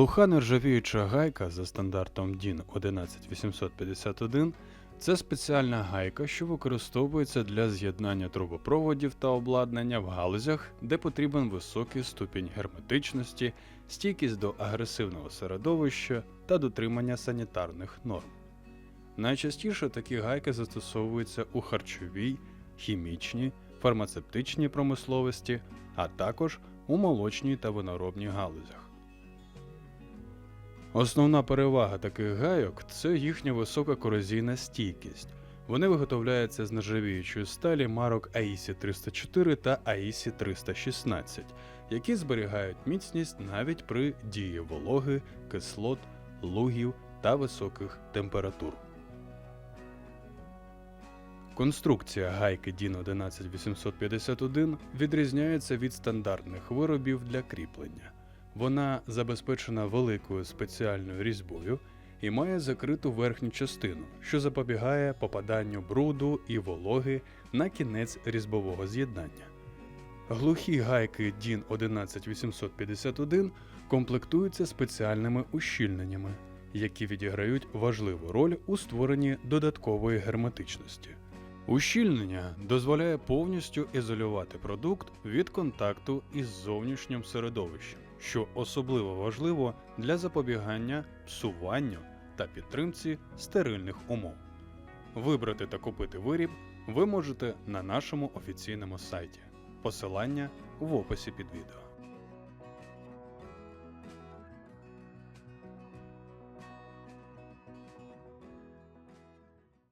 Глуха нержавіюча гайка за стандартом DIN 11851 це спеціальна гайка, що використовується для з'єднання трубопроводів та обладнання в галузях, де потрібен високий ступінь герметичності, стійкість до агресивного середовища та дотримання санітарних норм. Найчастіше такі гайки застосовуються у харчовій, хімічній, фармацевтичній промисловості, а також у молочній та виноробній галузях. Основна перевага таких гайок це їхня висока корозійна стійкість. Вони виготовляються з нержавіючої сталі марок AISI 304 та AISI 316, які зберігають міцність навіть при дії вологи, кислот, лугів та високих температур. Конструкція гайки DIN 11851 відрізняється від стандартних виробів для кріплення. Вона забезпечена великою спеціальною різьбою і має закриту верхню частину, що запобігає попаданню бруду і вологи на кінець різьбового з'єднання. Глухі гайки DIN 11851 комплектуються спеціальними ущільненнями, які відіграють важливу роль у створенні додаткової герметичності. Ущільнення дозволяє повністю ізолювати продукт від контакту із зовнішнім середовищем, що особливо важливо для запобігання псуванню та підтримці стерильних умов. Вибрати та купити виріб ви можете на нашому офіційному сайті. Посилання в описі під відео.